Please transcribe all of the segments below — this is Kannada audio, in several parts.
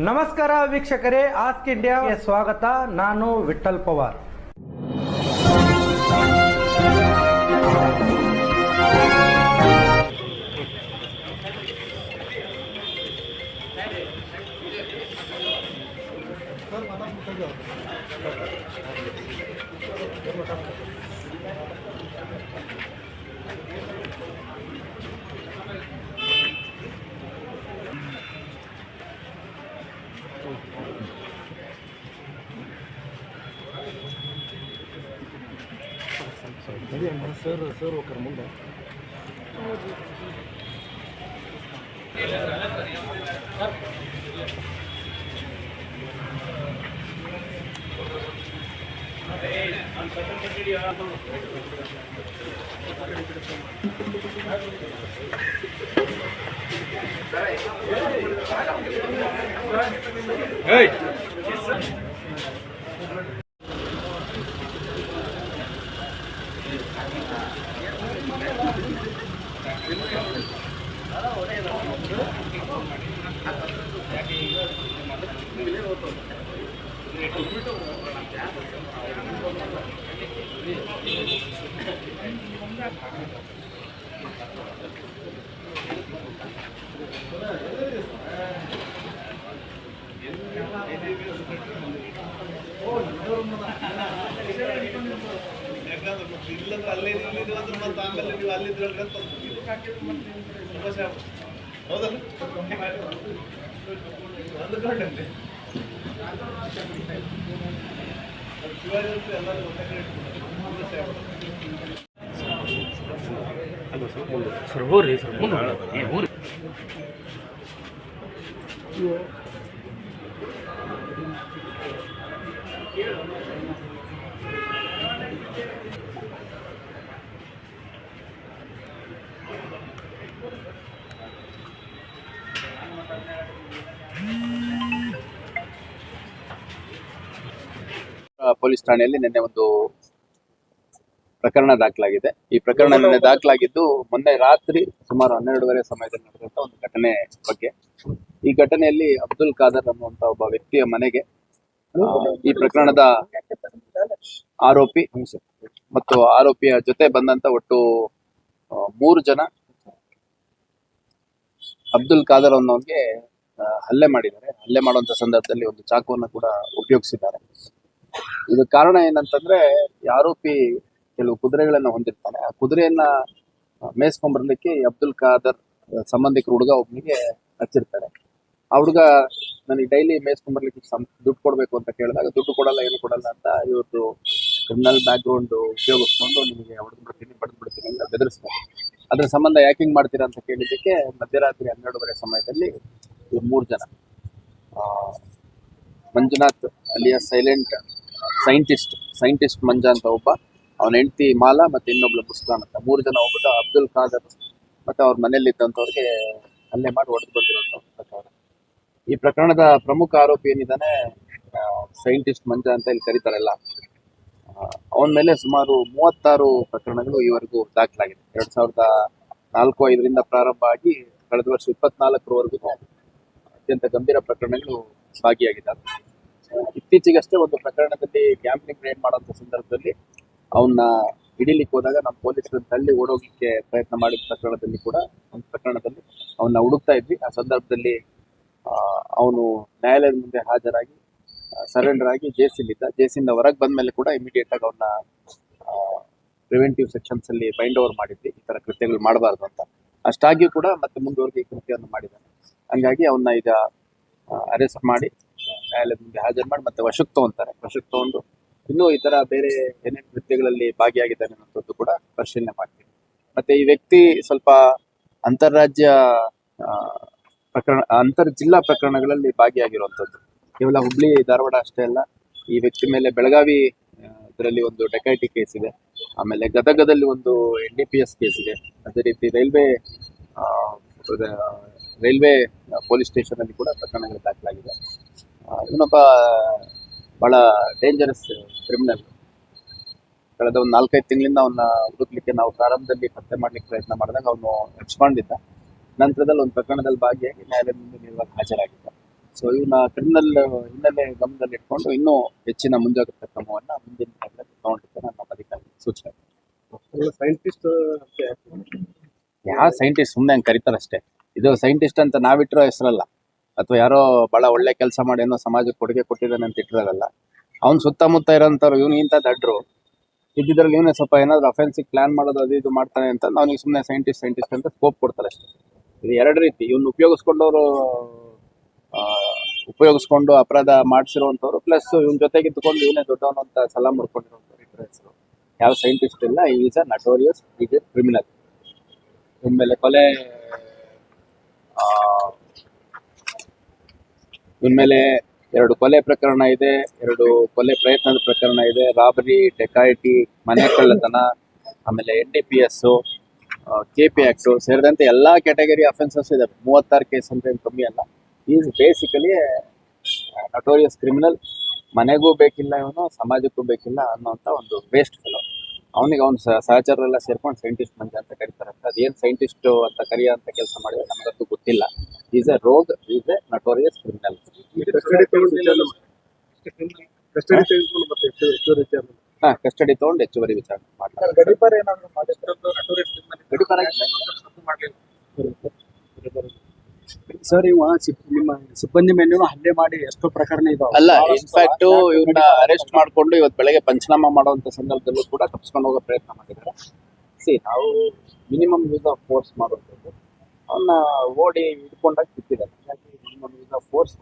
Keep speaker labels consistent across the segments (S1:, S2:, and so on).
S1: ನಮಸ್ಕಾರ ವೀಕ್ಷಕರೇ ಆಸ್ಕ್ ಇಂಡಿಯಾಗೆ ಸ್ವಾಗತ ನಾನು ವಿಠಲ್ ಪವಾರ್ ಸರ್ ಸರ್ ಹೋಗ್ರ ಮುಂದೆ Hey! Oh, no, no, no.
S2: ಇಲ್ಲಂದ್ರೆ ಅಲ್ಲೇ ಇಲ್ಲಿದ್ದು ಅಂದ್ರೆ ಮತ್ತೆ ಆಮೇಲೆ ನೀವು ಅಲ್ಲಿದ್ರು ಅಂತ. ಹೌದಲ್ಲ ಅಂದ್ಕೊಂಡಂತೆ ಶಿವಾಜಿ ಅಂತ ಎಲ್ಲರೂ ಒಂದೇ ಕಡೆ.
S3: ಸರ್ ಹೋಗ್ರಿ ಸರ್ ಮುಂದೆ
S4: ಪೊಲೀಸ್ ಠಾಣೆಯಲ್ಲಿ ನಿನ್ನೆ ಒಂದು ಪ್ರಕರಣ ದಾಖಲಾಗಿದೆ. ಈ ಪ್ರಕರಣ ನಿನ್ನೆ ದಾಖಲಾಗಿದ್ದು ಮೊನ್ನೆ ರಾತ್ರಿ ಸುಮಾರು ಹನ್ನೆರಡುವರೆ ಸಮಯದಲ್ಲಿ ನಡೆದಂತ ಒಂದು ಘಟನೆ ಬಗ್ಗೆ. ಈ ಘಟನೆಯಲ್ಲಿ ಅಬ್ದುಲ್ ಖಾದರ್ ಅನ್ನುವಂತ ಒಬ್ಬ ವ್ಯಕ್ತಿಯ ಮನೆಗೆ ಈ ಪ್ರಕರಣದ ಆರೋಪಿ ಮತ್ತು ಆರೋಪಿಯ ಜೊತೆ ಬಂದಂತ ಒಟ್ಟು ಮೂರು ಜನ ಅಬ್ದುಲ್ ಖಾದರ್ ಅನ್ನೋನ್ಗೆ ಹಲ್ಲೆ ಮಾಡಿದ್ದಾರೆ. ಹಲ್ಲೆ ಮಾಡುವಂತ ಸಂದರ್ಭದಲ್ಲಿ ಒಂದು ಚಾಕುವನ್ನು ಕೂಡ ಉಪಯೋಗಿಸಿದ್ದಾರೆ. ಇದು ಕಾರಣ ಏನಂತಂದ್ರೆ ಆರೋಪಿ ಕೆಲವು ಕುದುರೆಗಳನ್ನ ಹೊಂದಿರ್ತಾನೆ. ಆ ಕುದುರೆಯನ್ನ ಮೇಸ್ಕೊಂಡ್ ಬರ್ಲಿಕ್ಕೆ ಅಬ್ದುಲ್ ಖಾದರ್ ಸಂಬಂಧಿಕರು ಹುಡುಗ ಒಬ್ಬನಿಗೆ ಹಚ್ಚಿರ್ತಾರೆ. ಆ ಹುಡುಗ ನನಗೆ ಡೈಲಿ ಮೇಯಿಸ್ಕೊಂಡ್ಬರ್ಲಿಕ್ಕೆ ಸಂ ದುಡ್ಡು ಕೊಡ್ಬೇಕು ಅಂತ ಕೇಳಿದಾಗ, ದುಡ್ಡು ಕೊಡಲ್ಲ, ಏನು ಕೊಡಲ್ಲ ಅಂತ ಇವತ್ತು ಕ್ರಿಮಿನಲ್ ಬ್ಯಾಕ್ ಗ್ರೌಂಡ್ ಉಪಯೋಗಿಸ್ಕೊಂಡು ನಿಮಗೆ ಹೊಡೆದು ಬಿಡ್ತೀನಿ ಪಡೆದು ಅಂತ ಬೆದರಿಸ್ತಾರೆ. ಅದ್ರ ಸಂಬಂಧ ಯಾಕಿಂಗ್ ಮಾಡ್ತೀರಾ ಅಂತ ಕೇಳಿದ್ದಕ್ಕೆ ಮಧ್ಯರಾತ್ರಿ ಹನ್ನೆರಡುವರೆ ಸಮಯದಲ್ಲಿ ಮೂರು ಜನ. ಮಂಜುನಾಥ್ ಅಲ್ಲಿಯ ಸೈಲೆಂಟ್ ಸೈಂಟಿಸ್ಟ್ ಸೈಂಟಿಸ್ಟ್ ಮಂಜ ಅಂತ ಒಬ್ಬ. ಅವನ ಹೆಂಡತಿ ಮಾಲಾ ಮತ್ತೆ ಇನ್ನೊಬ್ಳು ಪುಸ್ತಕ ಅಂತ. ಮೂರು ಜನ ಹೋಗ್ಬಿಟ್ಟು ಅಬ್ದುಲ್ ಖಾದರ್ ಮತ್ತೆ ಅವ್ರ ಮನೆಯಲ್ಲಿ ಇದ್ದಂಥವ್ರಿಗೆ ಹಲ್ಲೆ ಮಾಡಿ ಹೊಡೆದು ಒಂದು ಪ್ರಕರಣ. ಈ ಪ್ರಕರಣದ ಪ್ರಮುಖ ಆರೋಪಿ ಏನಿದ್ದಾನೆ ಸೈಂಟಿಸ್ಟ್ ಮಂಜ ಅಂತ ಇಲ್ಲಿ ಕರೀತಾರಲ್ಲ. ಅವನ ಮೇಲೆ ಸುಮಾರು ಮೂವತ್ತಾರು ಪ್ರಕರಣಗಳು ಈವರೆಗೂ ದಾಖಲಾಗಿದೆ. ಎರಡು ಸಾವಿರದ ನಾಲ್ಕು ಐದರಿಂದ ಪ್ರಾರಂಭ ಆಗಿ ಕಳೆದ ವರ್ಷ ಇಪ್ಪತ್ನಾಲ್ಕರವರೆಗೂ ಅತ್ಯಂತ ಗಂಭೀರ ಪ್ರಕರಣಗಳು ಭಾಗಿಯಾಗಿದ್ದಾವೆ. ಇತ್ತೀಚೆಗಷ್ಟೇ ಒಂದು ಪ್ರಕರಣದಲ್ಲಿ ಗ್ಯಾಂಬ್ಲಿಂಗ್ ರೇಡ್ ಮಾಡುವಂತ ಸಂದರ್ಭದಲ್ಲಿ ಅವನ್ನ ಹಿಡಿಲಿಕ್ಕೆ ಹೋದಾಗ ನಮ್ಮ ಪೊಲೀಸರು ತಳ್ಳಿ ಓಡೋಗಿಕ್ಕೆ ಪ್ರಯತ್ನ ಮಾಡಿದ ಪ್ರಕರಣದಲ್ಲಿ ಕೂಡ, ಒಂದು ಪ್ರಕರಣದಲ್ಲಿ ಅವನ್ನ ಹುಡುಕ್ತಾ ಇದ್ವಿ. ಆ ಸಂದರ್ಭದಲ್ಲಿ ಅವನು ನ್ಯಾಯಾಲಯದ ಮುಂದೆ ಹಾಜರಾಗಿ ಸರೆಂಡರ್ ಆಗಿ ಜೇಸಿಲಿದ್ದ ಜೇಸಿಂದ ಹೊರಗೆ ಬಂದ ಮೇಲೆ ಕೂಡ ಇಮಿಡಿಯೇಟ್ ಆಗಿ ಅವನ್ನ ಪ್ರಿವೆಂಟಿವ್ ಸೆಕ್ಷನ್ಸ್ ಅಲ್ಲಿ ಬೈಂಡ್ ಓವರ್ ಮಾಡಿದ್ವಿ. ಈ ತರ ಕೃತ್ಯಗಳು ಮಾಡಬಾರ್ದು ಅಂತ. ಅಷ್ಟಾಗಿಯೂ ಕೂಡ ಮತ್ತೆ ಮುಂದುವರೆದು ಕೃತ್ಯವನ್ನು ಮಾಡಿದ್ದಾನೆ. ಹಂಗಾಗಿ ಅವನ್ನ ಈಗ ಅರೆಸ್ಟ್ ಮಾಡಿ ನ್ಯಾಯಾಲಯದ ಮುಂದೆ ಹಾಜರು ಮಾಡಿ ಮತ್ತೆ ವಶಕ್ಕೆ ತಗೊಂತಾರೆ. ವಶಕ್ಕೆ ತಗೊಂಡು ಇನ್ನೂ ಈ ತರ ಬೇರೆ ಏನೇನು ಕೃತ್ಯಗಳಲ್ಲಿ ಭಾಗಿಯಾಗಿದ್ದಾನೆ ಅನ್ನೋದು ಕೂಡ ಪರಿಶೀಲನೆ ಮಾಡ್ತೀವಿ. ಮತ್ತೆ ಈ ವ್ಯಕ್ತಿ ಸ್ವಲ್ಪ ಅಂತಾರಾಜ್ಯ ಪ್ರಕರಣ, ಅಂತರ್ ಜಿಲ್ಲಾ ಪ್ರಕರಣಗಳಲ್ಲಿ ಭಾಗಿಯಾಗಿರುವಂತದ್ದು ಕೇವಲ ಹುಬ್ಳಿ, ಧಾರವಾಡ ಅಷ್ಟೇ ಅಲ್ಲ, ಈ ವ್ಯಕ್ತಿ ಮೇಲೆ ಬೆಳಗಾವಿ ಇದರಲ್ಲಿ ಒಂದು ಡೆಕೈಟಿ ಕೇಸ್ ಇದೆ. ಆಮೇಲೆ ಗದಗದಲ್ಲಿ ಒಂದು N D P S case ಇದೆ. ಅದೇ ರೀತಿ ರೈಲ್ವೆ ರೈಲ್ವೆ ಪೊಲೀಸ್ ಸ್ಟೇಷನ್ ಅಲ್ಲಿ ಕೂಡ ಪ್ರಕರಣಗಳು ದಾಖಲಾಗಿದೆ. ಇವನೊಬ್ಬ ಬಹಳ ಡೇಂಜರಸ್ ಕ್ರಿಮಿನಲ್ ಕಳೆದ ಒಂದು ನಾಲ್ಕೈದು ತಿಂಗಳಿಂದ ಅವನ್ನ ಹುಡುಕ್ಲಿಕ್ಕೆ ನಾವು ಪ್ರಾರಂಭದಲ್ಲಿ ಪತ್ತೆ ಮಾಡ್ಲಿಕ್ಕೆ ಪ್ರಯತ್ನ ಮಾಡಿದಾಗ ಅವನು ಹೆಚ್ಕೊಂಡಿದ್ದ ನಂತರದಲ್ಲಿ ಒಂದು ಪ್ರಕರಣದಲ್ಲಿ ಭಾಗಿಯಾಗಿ ನ್ಯಾಯಾಲಯದ ಮುಂದೆ ನೇರವಾಗಿ ಹಾಜರಾಗಿದ್ದ. ಸೊ ಇವನ್ನ ಕ್ರಿಮಿನಲ್ ಹಿನ್ನೆಲೆ ಗಮನದಲ್ಲಿ ಇಟ್ಕೊಂಡು ಇನ್ನೂ ಹೆಚ್ಚಿನ ಮುಂಜಾಗ್ರತಾ ಕ್ರಮವನ್ನ ಮುಂದಿನ ದಿನಗಳಲ್ಲಿ ತಗೊಂಡಿದ್ದೆ ನನ್ನ ಅಧಿಕಾರಿ ಸೂಚನೆ.
S2: ಸೈಂಟಿಸ್ಟ್
S4: ಯಾವ ಸೈಂಟಿಸ್ಟ್ ಸುಮ್ಮನೆ ಹಂಗೆ ಕರೀತಾರಷ್ಟೇ. ಇದು ಸೈಂಟಿಸ್ಟ್ ಅಂತ ನಾವಿಟ್ಟಿರೋ ಹೆಸರಲ್ಲ. ಅಥವಾ ಯಾರೋ ಬಹಳ ಒಳ್ಳೆ ಕೆಲಸ ಮಾಡಿ ಏನೋ ಸಮಾಜಕ್ಕೆ ಕೊಡುಗೆ ಕೊಟ್ಟಿದ್ದಾನೆ ಅಂತ ಇಟ್ಟಿರೋದಲ್ಲ ಅವ್ನ ಸುತ್ತಮುತ್ತ ಇರೋಂಥವ್ರು, ಇವನು ಇಂಥ ದಡ್ರು, ಇದ್ದಿದ್ರಲ್ಲಿ ಇವನೇ ಸ್ವಲ್ಪ ಏನಾದ್ರು ಅಫೆನ್ಸಿಗೆ ಪ್ಲಾನ್ ಮಾಡೋದು ಅದು ಇದು ಮಾಡ್ತಾನೆ ಅಂತ ಅವ್ನಿಗೆ ಸುಮ್ಮನೆ ಸೈಂಟಿಸ್ಟ್ ಸೈಂಟಿಸ್ಟ್ ಅಂತ ಸ್ಕೋಪ್ ಕೊಡ್ತಾರೆ ಅಷ್ಟೇ. ಇದು ಎರಡು ರೀತಿ, ಇವ್ನ ಉಪಯೋಗಿಸ್ಕೊಂಡವರು ಉಪಯೋಗಿಸ್ಕೊಂಡು ಅಪರಾಧ ಮಾಡಿಸಿರುವಂಥವ್ರು ಪ್ಲಸ್ ಇವನ್ ಜೊತೆಗೆ ಇದ್ದುಕೊಂಡು ಇವನೇ ದೊಡ್ಡವನು ಅಂತ ಸಲ ಮಾಡ್ಕೊಂಡಿರುವಂಥವ್ರು ಹೆಸರು. ಯಾವ ಸೈಂಟಿಸ್ಟ್ ಇಲ್ಲ ಈಸ್ ಅ ನಟೋರಿಯಸ್ ಕ್ರಿಮಿನಲ್ ಇನ್ಮೇಲೆ ಕೊಲೆ ಇನ್ಮೇಲೆ ಎರಡು ಕೊಲೆ ಪ್ರಕರಣ ಇದೆ, ಎರಡು ಕೊಲೆ ಪ್ರಯತ್ನದ ಪ್ರಕರಣ ಇದೆ. ರಾಬರಿ ಟೆಕಾಯಿಟಿ ಮನೆ ಕಳ್ಳತನ, ಆಮೇಲೆ N D P S K P act ಸೇರಿದಂತೆ ಎಲ್ಲಾ ಕ್ಯಾಟಗರಿ ಅಫೆನ್ಸಸ್ ಇದೆ. ಮೂವತ್ತಾರು ಕೇಸ್ ಅಂತ ಏನು ಕಮ್ಮಿ ಅಲ್ಲ. ಈಸ್ ಬೇಸಿಕಲಿ ನಟೋರಿಯಸ್ ಕ್ರಿಮಿನಲ್ ಮನೆಗೂ ಬೇಕಿಲ್ಲ ಇವನು, ಸಮಾಜಕ್ಕೂ ಬೇಕಿಲ್ಲ ಅನ್ನೋಂಥ ಒಂದು ವೇಸ್ಟ್ ಫೆಲೋ ಅವನಿಗೆ ಅವ್ನ ಸಹಚರರೆಲ್ಲ ಸೇರ್ಕೊಂಡು ಸೈಂಟಿಸ್ಟ್ ಮಂಜ ಅಂತ ಕರೀತಾರೆ. ಅದೇನು ಸೈಂಟಿಸ್ಟ್ ಅಂತ ಕರೆಯೋ ಅಂತ ಕೆಲಸ ಮಾಡಿದ್ರೆ ನಮಗಂತೂ ಗೊತ್ತಿಲ್ಲ. Is a rogue is a notorious criminal
S2: custody ತಗೊಂಡು ಕಸ್ಟಡಿ ತೆಗೆದುಕೊಂಡು ಮತ್ತೆ ಹೆಚ್ಚುವರಿ ವಿಚಾರ
S4: ಹಾ ಕಸ್ಟಡಿ ತಗೊಂಡು ಹೆಚ್ಚುವರಿ ವಿಚಾರಣೆ ಮಾಡ್ತಾರೆ.
S2: ಗಡಿಪಾರ ಏನಾದ್ರು ಮಾಡಿದ್ರೆ
S4: ಗಡಿಪಾರ
S5: ಸರ್ ಇವ ನಿಮ್ಮ ಸಿಬ್ಬಂದಿ ಮೇಲೂ ಹಲ್ಲೆ ಮಾಡಿ ಎಷ್ಟೋ ಪ್ರಕರಣ ಇದಾವೆ.
S4: ಅಲ್ಲ ಇನ್ಫ್ಯಾಕ್ಟ್ ಇವ್ರನ್ನ ಅರೆಸ್ಟ್ ಮಾಡ್ಕೊಂಡು ಇವತ್ತು ಬೆಳಗ್ಗೆ ಪಂಚನಾಮ ಮಾಡುವಂತ ಸಂದರ್ಭದಲ್ಲೂ ಕೂಡ ತಪ್ಪಿಸ್ಕೊಂಡು ಹೋಗೋ ಪ್ರಯತ್ನ ಮಾಡಿದ್ದಾರೆ ಸಿ ನಾವು ಮಿನಿಮಮ್ ಯೂಸ್ ಆಫ್ ಫೋರ್ಸ್ ಮಾಡುವಂಥದ್ದು. ಅವನ್ನ ಓಡಿ ಹಿಡ್ಕೊಂಡಾಗ ಫೋರ್ಸ್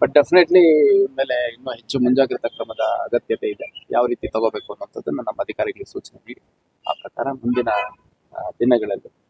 S4: ಬಟ್ ಡೆಫಿನೆಟ್ಲಿ ಮೇಲೆ ಇನ್ನೂ ಹೆಚ್ಚು ಮುಂಜಾಗ್ರತಾ ಕ್ರಮದ ಅಗತ್ಯತೆ ಇದೆ. ಯಾವ ರೀತಿ ತಗೋಬೇಕು ಅನ್ನೋಂಥದ್ದನ್ನು ನಮ್ಮ ಅಧಿಕಾರಿಗಳಿಗೆ ಸೂಚನೆ ನೀಡಿ. ಆ ಪ್ರಕಾರ ಮುಂದಿನ ದಿನಗಳಲ್ಲಿ.